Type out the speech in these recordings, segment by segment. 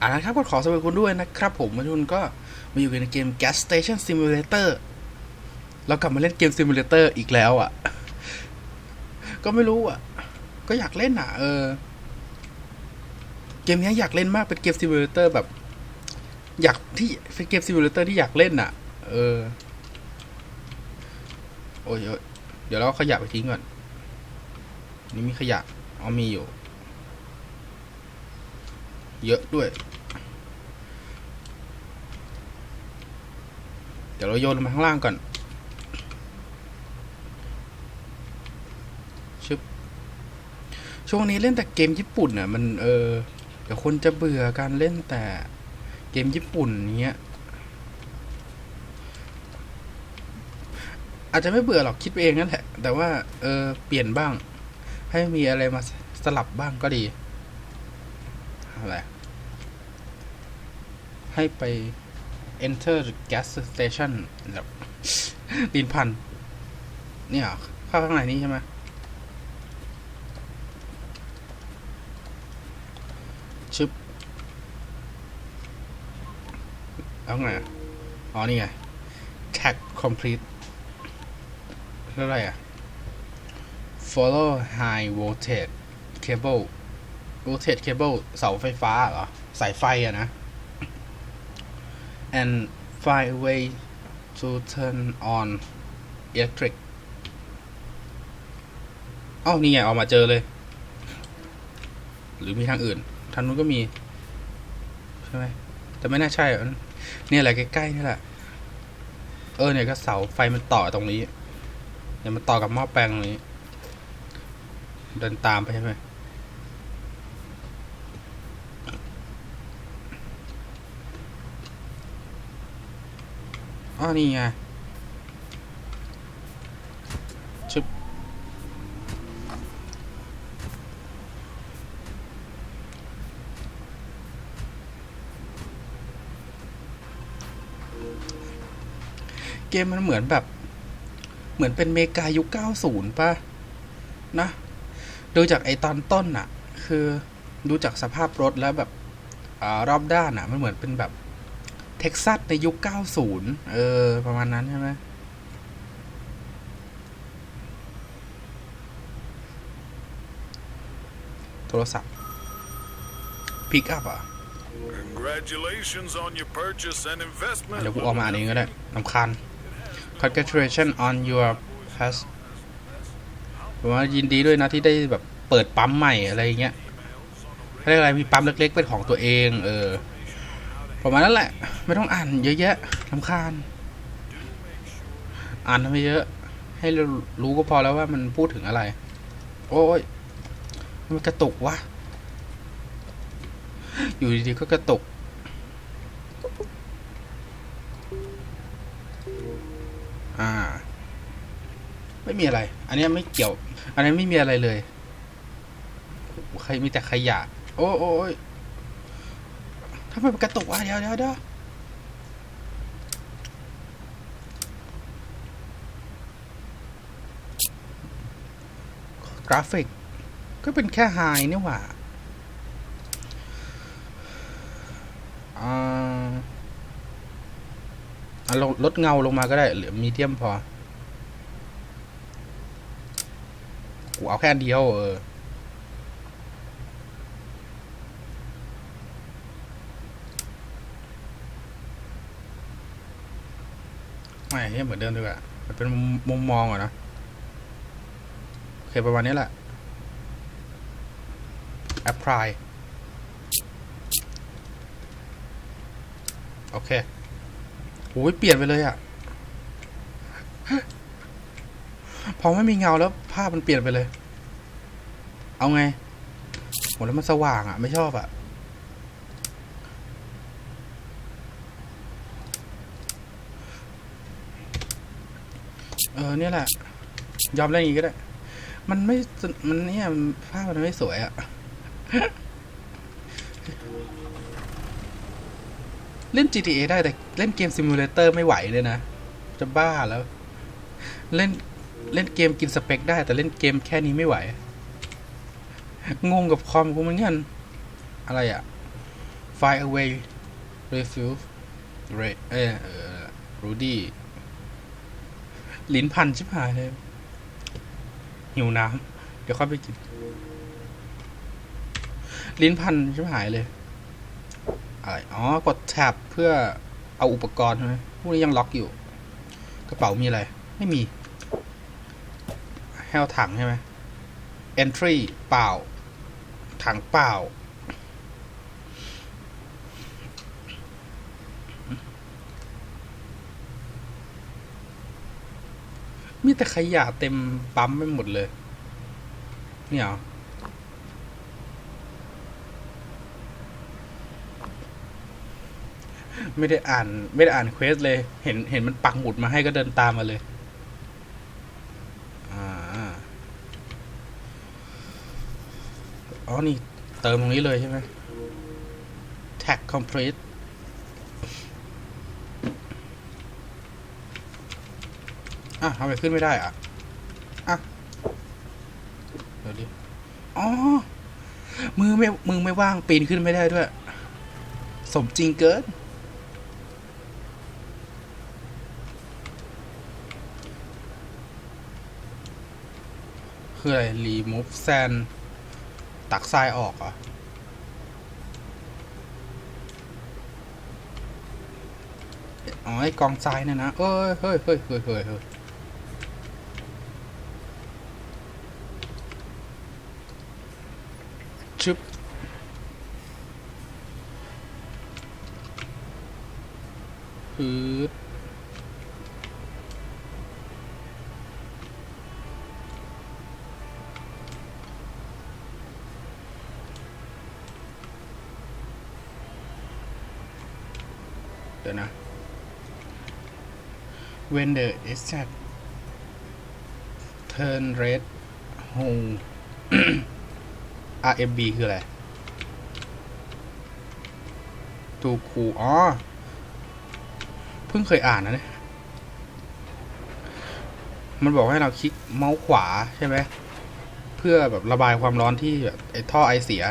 อ่านะครับก็ขอสวัสดีคุณด้วยนะครับ ผมวันนี้คุณก็มาอยู่ในเกม Gas Station Simulator เรากลับมาเล่นเกม Simulator อีกแล้วอะ่ะ ก็ไม่รู้อะ่ะ ก็อยากเล่นอะ เออ เกมนี้อยากเล่นมากเป็นเกม Simulator แบบ อยากที่เป็นเกม Simulator ที่อยากเล่นอะ เออ โอ้ยเดี๋ยวเราเอาขยะไปทิ้งก่อน นี่มีขยะ เอามีอยู่ เยอะด้วย เดี๋ยวเราโยนลงมาข้างล่างก่อนชึบช่วงนี้เล่นแต่เกมญี่ปุ่นอะมันเออเดี๋ยวคนจะเบื่อการเล่นแต่เกมญี่ปุ่นเงี้ยอาจจะไม่เบื่อหรอกคิดไปเองนั่นแหละ แต่ว่าเออเปลี่ยนบ้าง ให้มีอะไรมาสลับบ้างก็ดี อะไรให้ไป enter the gas station แบบดินพัน เนี่ยเข้าข้างในนี้ใช่ไหมชึบแล้วไงอะอ๋อ นี่ไง tag complete เท่าไรอะ follow high voltage cable voltage cable เสาไฟฟ้าเหรอ สายไฟอะนะ and find way to turn on electric เอ้านี่ไงออกมาเจอเลย หรือมีทางอื่น ทางนู้นก็มี ใช่ไหม แต่ไม่น่าใช่ เนี่ยแหละใกล้ๆนี่แหละ เออเนี่ยก็เสาไฟมันต่อตรงนี้ เนี่ยมันต่อกับหม้อแปลงตรงนี้ เดินตามไปใช่ไหม อ๋อนี่ไงชึบเกมมันเหมือนแบบ เหมือนเป็นเมกายุค 90 ป่ะ นะ ดูจากไอตอนต้นอะคือดูจากสภาพรถแล้วแบบอรอบด้านอะมันเหมือนเป็นแบบ เท็กซัสในยุค 90 เออ ประมาณนั้นใช่ไหมโทรศัพท์พิกอัพอะ Congratulations on your purchase and investment. เดี๋ยวกูออกมาอ่านเองก็ได้ลำคาญ congratulations on your pass ผมว่ายินดีด้วยนะที่ได้แบบเปิดปั๊มใหม่อะไรอย่างเงี้ยเขาเรียกอะไรมีปั๊มเล็ก ๆ เป็นของตัวเอง เออ ประมาณนั้นแหละ ไม่ต้องอ่านเยอะแยะลำคาญ อ่านทำไมเยอะ ให้เรารู้ก็พอแล้วว่ามันพูดถึงอะไร โอ้ยมันกระตุกวะ อยู่ดีๆก็กระตุก อ่า ไม่มีอะไร อันนี้ไม่เกี่ยว อันนี้ไม่มีอะไรเลย ใครมีแต่ขยะ โอ้โอ้ย ทำไมมันกระตุกวะเดี๋ยวเดี๋ยวเดี๋ยวกราฟิก ก็เป็นแค่ไฮนี่หว่าอ่าลดลดเงาลงมาก็ได้เหลือมีเดียมพอ กูเอาแค่เดียวเออ ไม่ให้เหมือนเดิมดีกว่ามันเป็นมุมมุมมองอะนะโอเคประมาณนี้แหละ apply โอเคโอ้ยเปลี่ยนไปเลยอะพอไม่มีเงาแล้วภาพมันเปลี่ยนไปเลย เอาไงโหแล้วมันสว่างอะไม่ชอบอะ เออเนี่ยแหละ ยอมเล่นอย่างนี้ก็ได้ มันไม่ มันเนี่ยภาพมันไม่สวยอะเล่น GTA ได้แต่เล่นเกมซิมูเลเตอร์ไม่ไหวเลยนะ จะบ้าแล้ว เล่นเล่นเกมกินสเปคได้แต่เล่นเกมแค่นี้ไม่ไหว งงกับคอมกูเหมือนกัน อะไรอะ fire away refuse Ray เออเออ Rudy ลิ้นพันชิบหายเลย หิวน้ำเดี๋ยวค่อยไปกิน ลิ้นพันชิบหายเลย อะไร อ๋อ กดแท็บเพื่อเอาอุปกรณ์ใช่ไหมพวกนี้ยังล็อกอยู่ กระเป๋ามีอะไร ไม่มีให้เอาถังใช่ไหม entry เปล่า ถังเปล่า แต่ขยะเต็มปั๊มไปหมดเลย เนี่ยเหรอไม่ได้อ่าน ไม่ได้อ่านเควสเลย เห็นเห็นมันปักหมุดมาให้ก็เดินตามมาเลยอ๋อ นี่ เติมตรงนี้เลยใช่ไหม tag complete ะทำไมขึ้นไม่ได้อะ อะ เดี๋ยวดิ อ๋อ มือไม่ มือไม่ว่าง ปีนขึ้นไม่ได้ด้วย สมจริงเกิน คืออะไร remove sand ตักทรายออกอะอ๋อไอกองทรายเนี่ยนะ เอ้ย เฮ้ยเฮ้ยเฮ้ยเฮ้ยเฮ้ยชึบ พืดเดี๋ยวนะ when the exact turn red hole RMB คืออะไร to cool อ๋อ เพิ่งเคยอ่านนะเนี่ย มันบอกให้เราคลิกเมาส์ขวาใช่ไหม เพื่อแบบระบายความร้อนที่แบบไอ้ท่อไอเสีย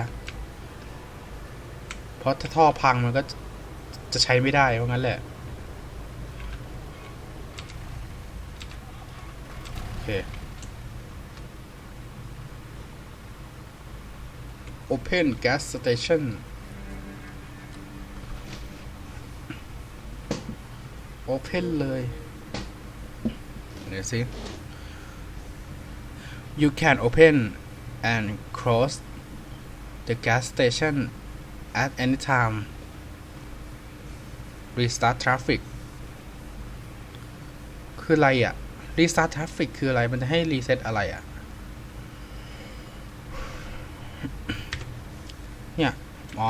เพราะถ้าท่อพังมันก็จะใช้ไม่ได้เพราะงั้นแหละ โอเค Open gas station โอเพนเลยเดี๋ยวสิ you can open and close the gas station at any time restart traffic คืออะไรอะ restart traffic คืออะไร มันจะให้รีเซ็ตอะไรอะเนี่ย อ๋อ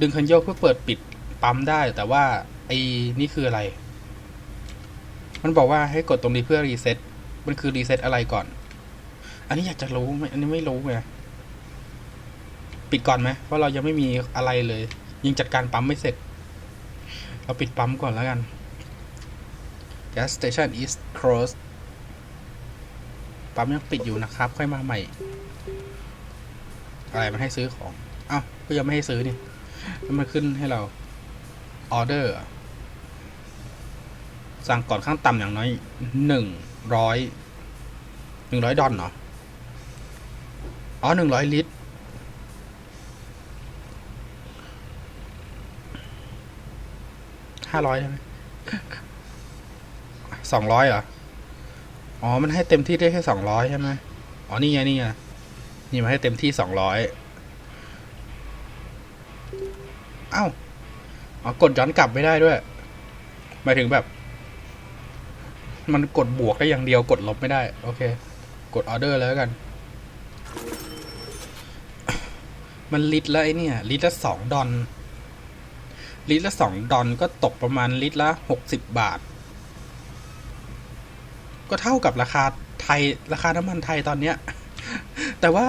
ดึงคันโยกเพื่อเปิดปิดปั๊มได้แต่ว่า ไอ้นี่คืออะไร มันบอกว่าให้กดตรงนี้เพื่อรีเซ็ตมันคือรีเซ็ตอะไรก่อน อันนี้อยากจะรู้ไหมอันนี้ไม่รู้ไงปิดก่อนไหมเพราะเรายังไม่มีอะไรเลย ยังจัดการปั๊มไม่เสร็จ เราปิดปั๊มก่อนแล้วกัน gas station is closed ปั๊มยังปิดอยู่นะครับ ค่อยมาใหม่ อะไรมันให้ซื้อของ อ้าว ก็ยังไม่ให้ซื้อนี่แล้วมันขึ้นให้เราออเดอร์ สั่งก่อนข้างต่ำอย่างน้อยหนึ่งร้อยหนึ่งร้อยดอลเหรออ๋อหนึ่งร้อยลิตร ห้าร้อยใช่ไหมสองร้อยเหรอ อ๋อ มันให้เต็มที่ได้แค่สองร้อยใช่ไหมอ๋อ นี่ไง นี่ไง นี่มาให้เต็มที่สองร้อยเอ้าอ๋อ กดย้อนกลับไม่ได้ด้วย หมายถึงแบบ มันกดบวกได้อย่างเดียวกดลบไม่ได้ โอเค กดออเดอร์แล้วกัน มันลิตรละไอเนี่ย ลิตรละสองดอลลิตรละสองดอลก็ตกประมาณลิตรละหกสิบบาท ก็เท่ากับราคาไทยราคาน้ำมันไทยตอนเนี้ย แต่ว่า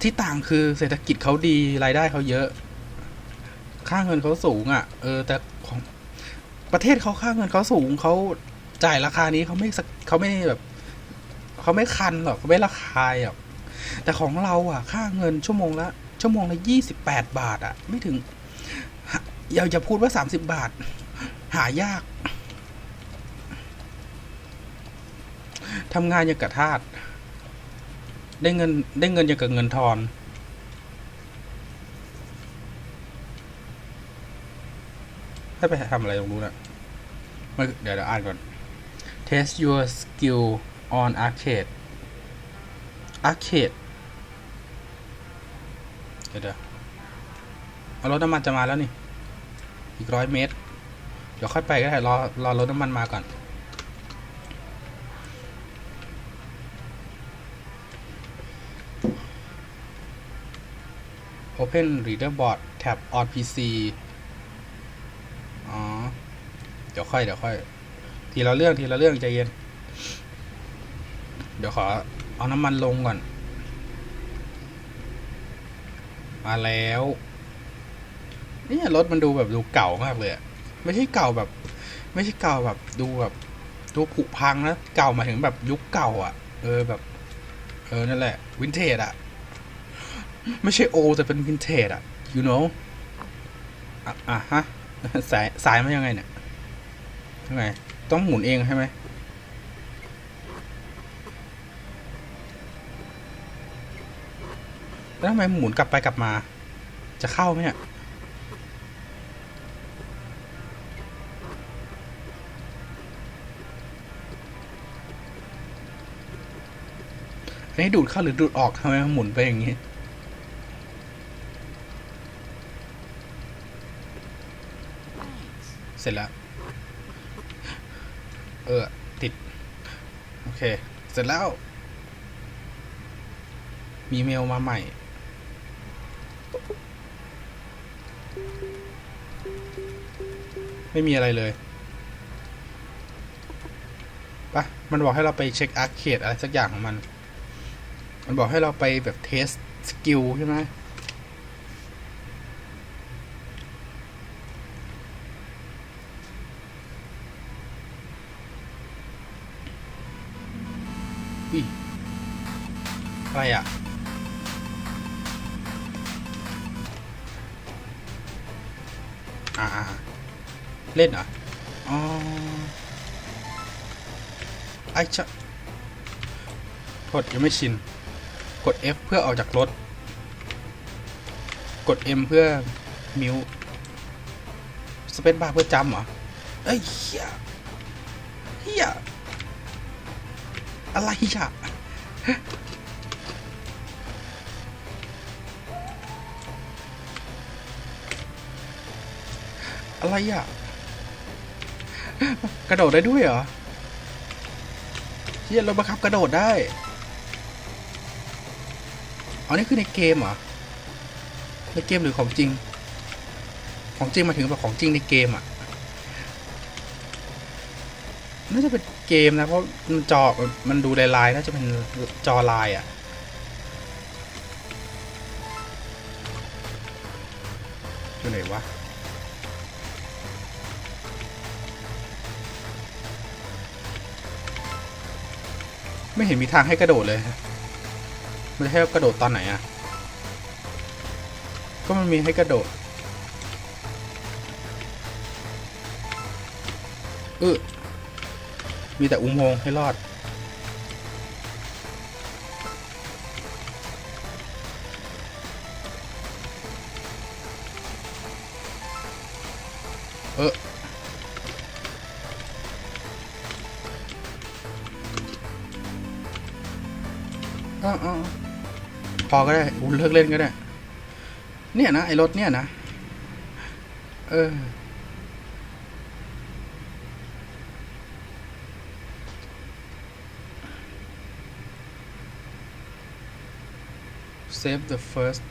ที่ต่างคือเศรษฐกิจเขาดีรายได้เขาเยอะ ค่าเงินเขาสูงอะ่ะ เออ แต่ของประเทศเขาค่าเงินเขาสูงเขา จ่ายราคานี้เขาไม่เขาไม่แบบเขาไม่คันหรอกเขาไม่ราคายหรอกแต่ของเราอะ ค่าเงินชั่วโมงละชั่วโมงละยี่สิบแปดบาท อะ ไม่ถึงอย่าอย่าพูดว่าสามสิบบาท หายากทำงานอย่างกับทาสได้เงินได้เงินอย่างกับเงินทอนให้ไปทำอะไรตรงนู้นอะไม่เดี๋ยวเดี๋ยวอ่านก่อน test your skill on arcade arcade เดี๋ยวเอารถน้ำมันจะมาแล้วนี่ อีกร้อยเมตร เดี๋ยวค่อยไปก็ได้รอรอรถน้ำมันมาก่อน Open Reader Board Tab on PC อ๋อ เดี๋ยวค่อย เดี๋ยวค่อย ทีละเรื่องทีละเรื่องใจเย็น เดี๋ยวขอเอาน้ำมันลงก่อน มาแล้วนี่รถมันดูแบบดูเก่ามากเลยไม่ใช่เก่าแบบ ไม่ใช่เก่าแบบดูแบบดูผุพังนะเก่ามาถึงแบบยุคเก่า อะ เออแบบ เออนั่นแหละวินเทจอะ ไม่ใช่โอแต่เป็นวินเทจอะ you know อะอะฮะสายสายมายังไงเนี่ยยังไง ต้องหมุนเองใช่ไหมแล้วทำไมหมุนกลับไปกลับมา จะเข้าไหมเนี่ยอันนี้ดูดเข้าหรือดูดออกทำไมหมุนไปอย่างนี้เสร็จแล้ว เออ ติด โอเค เสร็จแล้ว มีเมลมาใหม่ ไม่มีอะไรเลยปะมันบอกให้เราไปเช็คอาร์เคดอะไรสักอย่างของมัน มันบอกให้เราไปแบบเทสสกิลใช่ไหม อะไรอะอ่าเล่นเหรออ๋อไอชะกดยังไม่ชิน กด F เพื่อออกจากรถ กด M เพื่อมิวสเปซบาร์เพื่อจำเหรอ เอ้ยเฮียเฮียอะไรอะ อะไรอะ กระโดดได้ด้วยเหรอเฮียรถบังคับกระโดดได้อ๋อนี่คือในเกมเหรอ ในเกมหรือของจริง ของจริงมาถึงแบบของจริงในเกมอะ น่าจะเป็นเกมนะ เพราะมันจอ มันดูลายๆ น่าจะเป็นจอลายอะ ไม่เห็นมีทางให้กระโดดเลย มันให้กระโดดตอนไหนอะก็มันมีให้กระโดดเออมีแต่อุโมงค์ให้รอด เออ ออพอก็ได้อุเลิกเล่นก็ได้ เนี่ยนะไอ้รถเนี่ยนะ เออ save the first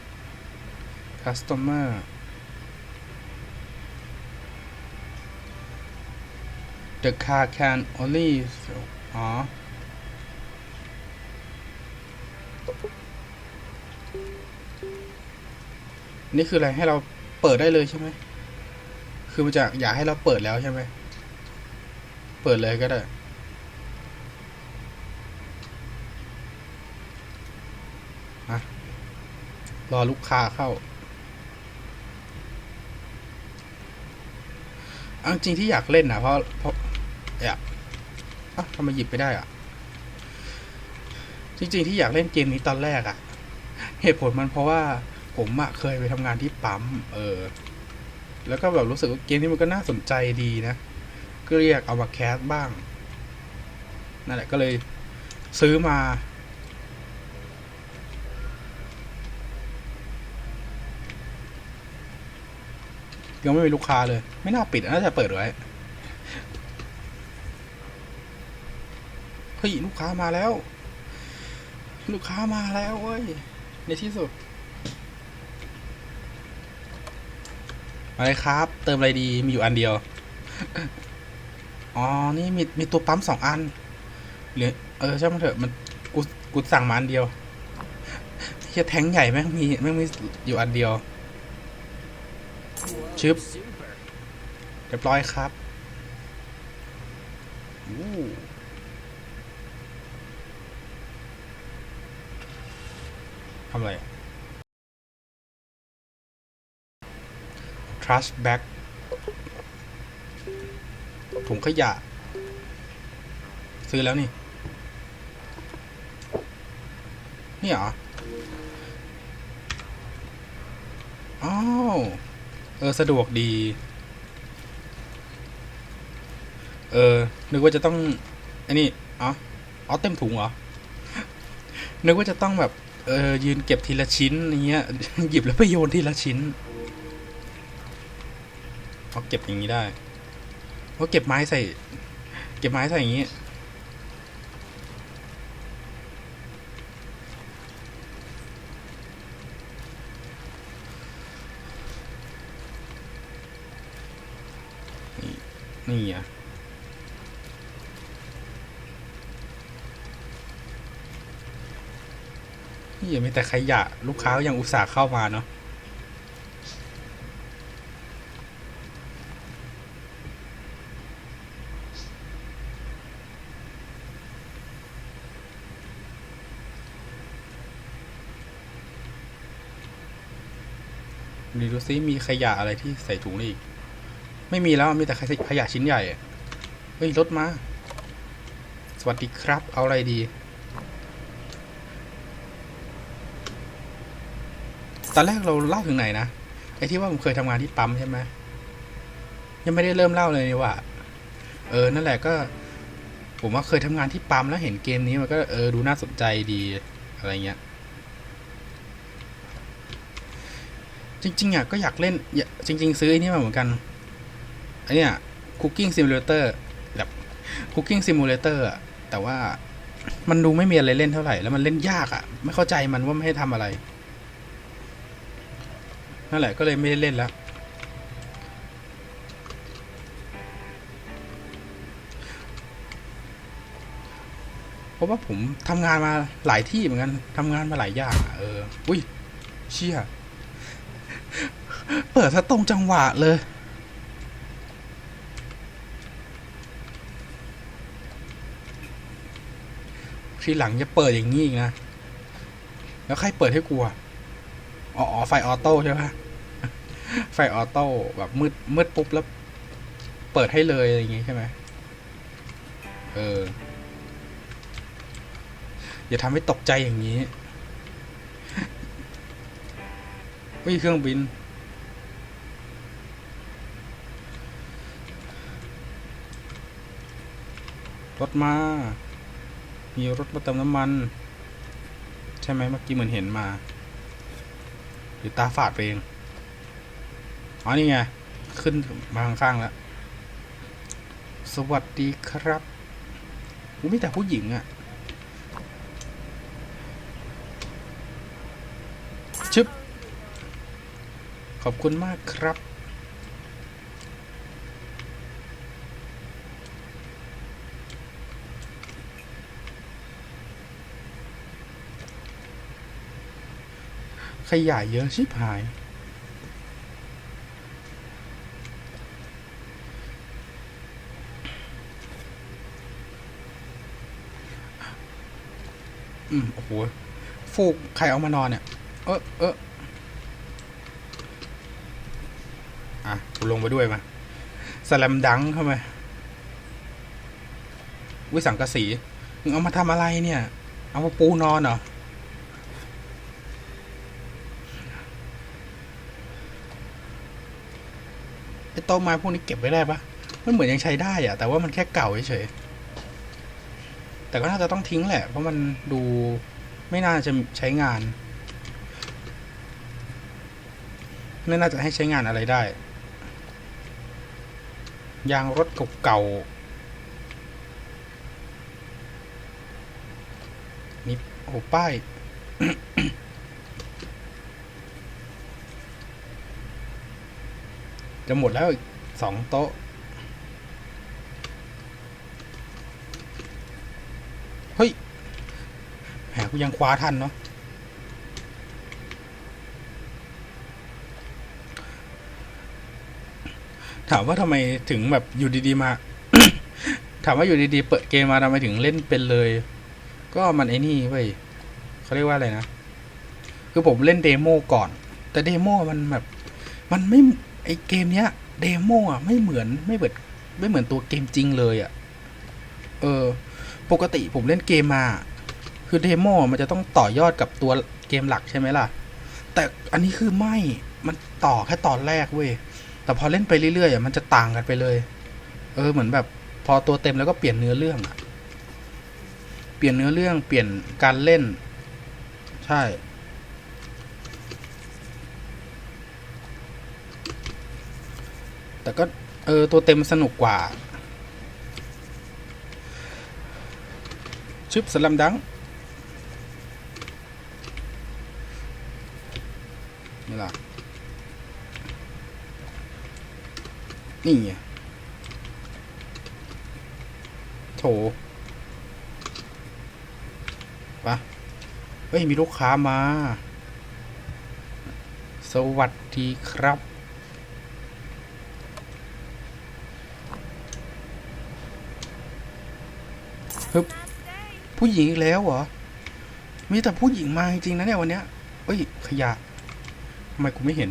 customer the car can only อ๋อ นี่คืออะไรให้เราเปิดได้เลยใช่ไหมคือมันจะอยากให้เราเปิดแล้วใช่ไหมเปิดเลยก็ได้ รอลูกค้าเข้าอจริงที่อยากเล่นนะเพราะเพราะอยากอะทำไมหยิบไม่ได้อะ จริง ๆ ที่อยากเล่นเกมนี้ตอนแรกอะ เหตุผลมันเพราะว่า ผมอะเคยไปทำงานที่ปั๊ม เออ แล้วก็แบบรู้สึกว่าเกมนี้มันก็น่าสนใจดีนะ ก็เรียกเอามาแคสบ้าง นั่นแหละก็เลยซื้อมา ยังไม่มีลูกค้าเลย ไม่น่าปิดน่าจะเปิดไว้ เฮ้ย ลูกค้ามาแล้ว ลูกค้ามาแล้วเว้ย ในที่สุด อะไรครับ เติมอะไรดีมีอยู่อันเดียว อ๋อ นี่มีมีตัวปั๊มสองอันหรือเออช่ไหมเถอะมันกูกูสั่งมาอันเดียวเฮียแทงใหญ่แม่งมีแม่งมีอยู่อันเดียวชึบเรียบร้อยครับอู้ทำอะไรอะ trash bag ถุงขยะ ซื้อแล้วนี่ นี่เหรอ อ้าว เออ สะดวกดี เออ นึกว่าจะต้องอ้นี่อ๋ออ๋อเต็มถุงเหรอ นึกว่าจะต้องแบบ เออ ยืนเก็บทีละชิ้นอย่างเงี้ย หยิบแล้วไปโยนทีละชิ้น เอาเก็บอย่างนี้ได้เอาเก็บไม้ใส่ เก็บไม้ใส่อย่างนี้นี่นี่อะนี่ยังมีแต่ขยะ ลูกค้ายังอุตส่าห์เข้ามาเนาะ ดูดูซิมีขยะอะไรที่ใส่ถุงได้อีก ไม่มีแล้วมีแต่ขยะชิ้นใหญ่เฮ้ยรถมา สวัสดีครับ เอาอะไรดี ตอนแรกเราเล่าถึงไหนนะไอ้ที่ว่าผมเคยทำงานที่ปั๊มใช่ไหมยังไม่ได้เริ่มเล่าเลยนี่ว่าเออ นั่นแหละก็ ผมว่าเคยทำงานที่ปั๊มแล้วเห็นเกมนี้มันก็เออดูน่าสนใจดีอะไรเงี้ย จริงๆอะก็อยากเล่นจริง ๆ ซื้อไอ้นี่มาเหมือนกันไอเนี้ย Cooking Simulator แบบ Cooking Simulator อะแต่ว่ามันดูไม่มีอะไรเล่นเท่าไหร่ แล้วมันเล่นยากอะ ไม่เข้าใจมันว่าไม่ให้ทำอะไร นั่นแหละก็เลยไม่ได้เล่นแล้ว เพราะว่าผมทำงานมาหลายที่เหมือนกันทำงานมาหลายอย่างเออ อุ้ย เชี่ย เปิดซะตรงจังหวะเลย ทีหลังจะเปิดอย่างนี้อีกนะ แล้วใครเปิดให้กูอะอ๋ออไฟออโต้ใช่ปะไฟออโต้แบบมืดมืดปุ๊บแล้ว เปิดให้เลยอะไรอย่างงี้ใช่ไหมเอออย่าทำให้ตกใจอย่างนี้ วิเครื่องบิน รถมา มีรถมาเติมน้ำมัน ใช่ไหมเมื่อกี้เหมือนเห็นมา หรือตาฝาดไปเอง อ๋อ นี่ไง ขึ้นมาข้างๆแล้ว สวัสดีครับอุ๊ยมีแต่ผู้หญิงอะชึบ ขอบคุณมากครับขยะเยอะชิบหาย อืม โอ้โหฟูกใครเอามานอนเนี่ย เออเออ อะ กูลงไปด้วยมาสแลมดังเข้ามาวิสังกะสีมึงเอามาทำอะไรเนี่ย เอามาปูนอนเหรอ ไอ้โต๊ะไม้พวกนี้เก็บไว้ได้ปะมันเหมือนยังใช้ได้อะแต่ว่ามันแค่เก่าเฉยแต่ก็น่าจะต้องทิ้งแหละ เพราะมันดูไม่น่าจะใช้งานไม่น่าจะให้ใช้งานอะไรได้ ยางรถเก่าๆนี่โอ้ป้าย จะหมดแล้วอีกสองโต๊ะ เฮ้ย แหมกูยังคว้าทันเนาะ ถามว่าทำไมถึงแบบอยู่ดีๆมา ถามว่าอยู่ดีๆเปิดเกมมาทำไมถึงเล่นเป็นเลย ก็มันไอ้นี่เว้ยเขาเรียกว่าอะไรนะ คือผมเล่นเดโมก่อน แต่เดโมมันแบบ มันไม่ไอเกมเนี้ยเดโมอะไม่เหมือนไม่เหมือนไม่เหมือนตัวเกมจริงเลยอะ เออ ปกติผมเล่นเกมมา คือเดโมมันจะต้องต่อยอดกับตัวเกมหลักใช่ไหมล่ะ แต่อันนี้คือไม่ มันต่อแค่ตอนแรกเว้ย แต่พอเล่นไปเรื่อยๆมันจะต่างกันไปเลย เออเหมือนแบบพอตัวเต็มแล้วก็เปลี่ยนเนื้อเรื่องอะเปลี่ยนเนื้อเรื่องเปลี่ยนการเล่น ใช่ แต่ก็เออตัวเต็มสนุกกว่า ชึบสลัมดังนี่ล่ะ นี่ไงโถปะเฮ้ย มีลูกค้ามา สวัสดีครับ ฮึบผู้หญิงอีกแล้วเหรอ มีแต่ผู้หญิงมาจริงๆนะเนี่ยวันเนี้ยเอ้ย ขยะทำไมกูไม่เห็น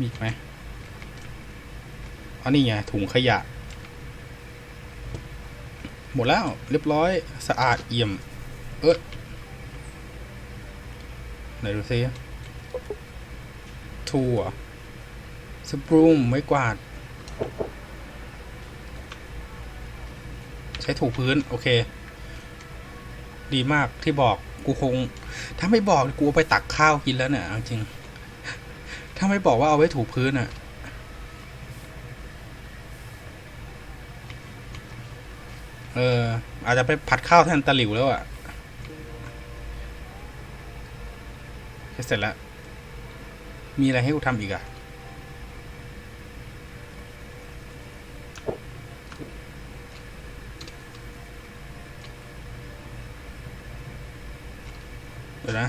มีไหมอันนี้ไงถุงขยะ หมดแล้วเรียบร้อยสะอาดเอี่ยม เอ้ยไหนดูซิทูเหรอะสปรูมไม่กวาด ใช้ถูพื้น โอเค ดีมากที่บอกกูคง ถ้าไม่บอกกูไปตักข้าวกินแล้วเนี่ยจริง ถ้าไม่บอกว่าเอาไว้ถูพื้นอะเออ อาจจะไปผัดข้าวแทนตะหลิวแล้วอะเสร็จแล้ว มีอะไรให้กูทำอีกอะเดี๋ยวนะ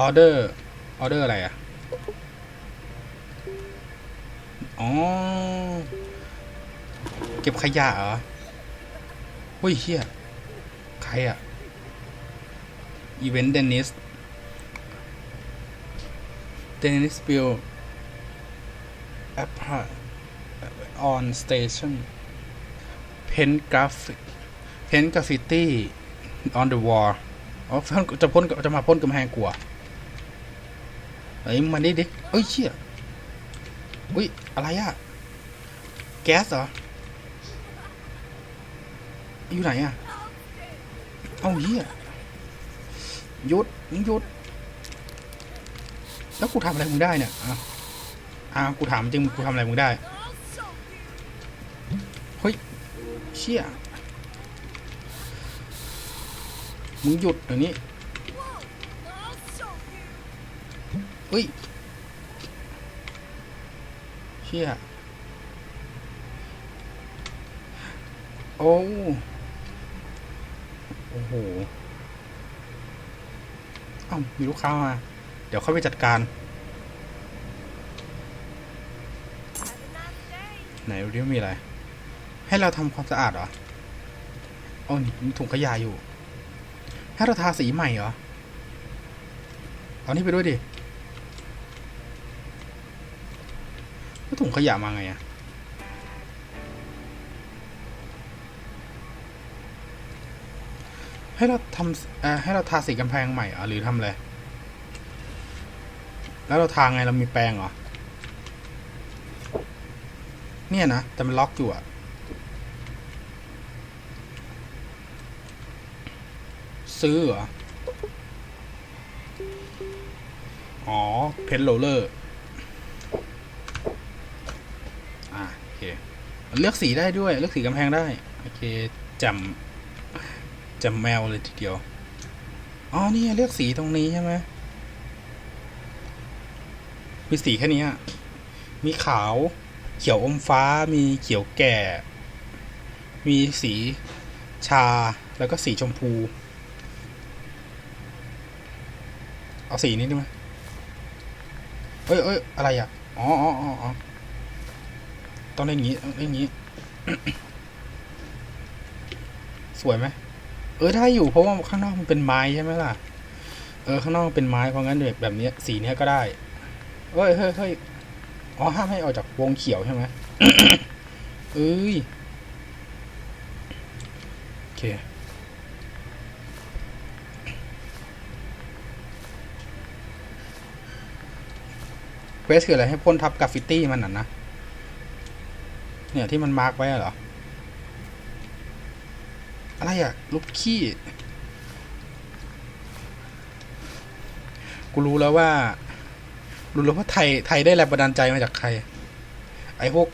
ออเดอร์ออเดอร์อะไรอะ อ๋อ เก็บขยะเหรอเฮ้ยเฮียใครอะ อีเวนต์เดนิส เดนิสบิลแอปพาออนสเตชันเพนกราฟิกเพนกราฟิตี้ on the wall อ๋อพ่นจะพ่นจะมาพ่นกำแพงกลัว เอ้ยมันได้ดิเอ้ยเชี่ยอุ้ยอะไรอะแก๊สเหรอ อยู่ไหนอะเอาเฮียยุดมึงยุด แล้วกูทำอะไรมึงได้เนี่ยอ้าวอ้าวกูถามจริงกูทำอะไรมึงได้ เฮ้ย เชี่ยมึงหยุดเดี๋ยวนี้ เฮ้ย เชี่ย โอ้ โอ้โหอ้ามีลูกค้ามา เดี๋ยวเข้าไปจัดการ ไหนดูดิว่ามีอะไร ให้เราทำความสะอาดเหรออ๋อนี่มีถุงขยะอยู่ ให้เราทาสีใหม่เหรอ เอานี่ไปด้วยดิแล้ว ถุงขยะมาไงอะให้เราทำเออให้เราทาสีกำแพงใหม่เหรอหรือทำอะไร แล้วเราทาไงเรามีแปรงเหรอ เนี่ยนะ แต่มันล็อกอยู่อะซื้อเหรอ อ๋อ เพนโรลเลอร์ เลือกสีได้ด้วย เลือกสีกำแพงได้ โอเคจำจำแมวเลยทีเดียว อ๋อนี่เลือกสีตรงนี้ใช่ไหมมีสีแค่นี้มีขาว เขียวอมฟ้า มีเขียวแก่ มีสีชา แล้วก็สีชมพู เอาสีนี้ได้ไหมเอ้ยเอ้ยอะไรอะ อ๋ออ๋ออ๋อ ต้องได้งี้ต้องได้อย่างงี้ สวยไหมเออได้อยู่เพราะว่าข้างนอกมันเป็นไม้ใช่ไหมล่ะ เออข้างนอกเป็นไม้เพราะงั้นแบบแบบนี้สีเนี้ยก็ได้เฮ้ยเฮ้ยเฮ้ยอ๋อห้ามให้ออกจากวงเขียวใช่ไหมเอ้ยโอเคเควสคืออะไรให้พ่นทับกราฟฟิตี้มันน่ะนะ เนี่ยที่มันมาร์กไว้เหรอ อะไรอะลูกขี้ กูรู้แล้วว่า รู้แล้วว่าไทยไทยได้แรงบันดาลใจมาจากใคร ไอ้พวก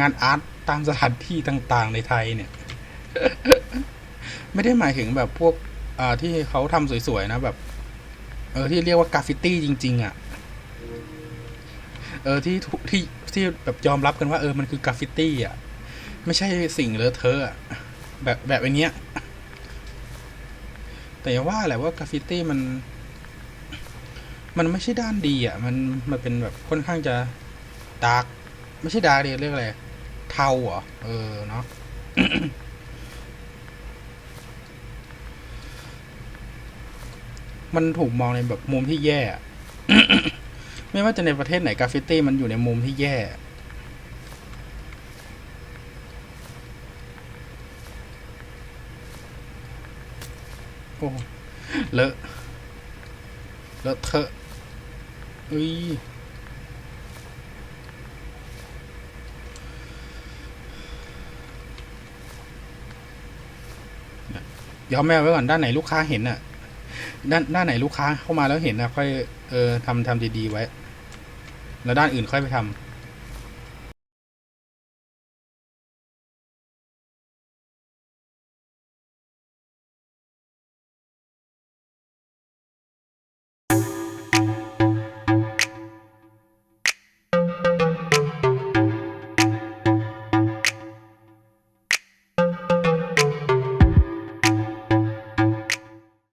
งานอาร์ตตามสถานที่ต่างๆในไทยเนี่ย ไม่ได้หมายถึงแบบพวกที่เขาทำสวยๆนะแบบ เออที่เรียกว่ากราฟฟิตี้จริง ๆอะ เออที่ทุ ที่แบบยอมรับกันว่าเออมันคือกราฟฟิตี้อะ ไม่ใช่สิ่งเลอะเทอะอะแบบแบบอันเนี้ย แต่ว่าแหละว่ากราฟฟิตี้มัน มันไม่ใช่ด้านดีอะ มันมันเป็นแบบค่อนข้างจะดาร์กไม่ใช่ดาร์กเรียกอะไรเทาเหรอเออเนาะมันถูกมองในแบบมุมที่แย่ ไม่ว่าจะในประเทศไหนกราฟฟิตี้มันอยู่ในมุมที่แย่ โอ้เลอะเลอะเทอะอุ้ยยอมแมวไว้ก่อนด้านไหนลูกค้าเห็นน่ะ ด้านด้านไหนลูกค้าเข้ามาแล้วเห็นนะค่อยเออทำทำดีๆไว้ แล้วด้านอื่นค่อยไปทำ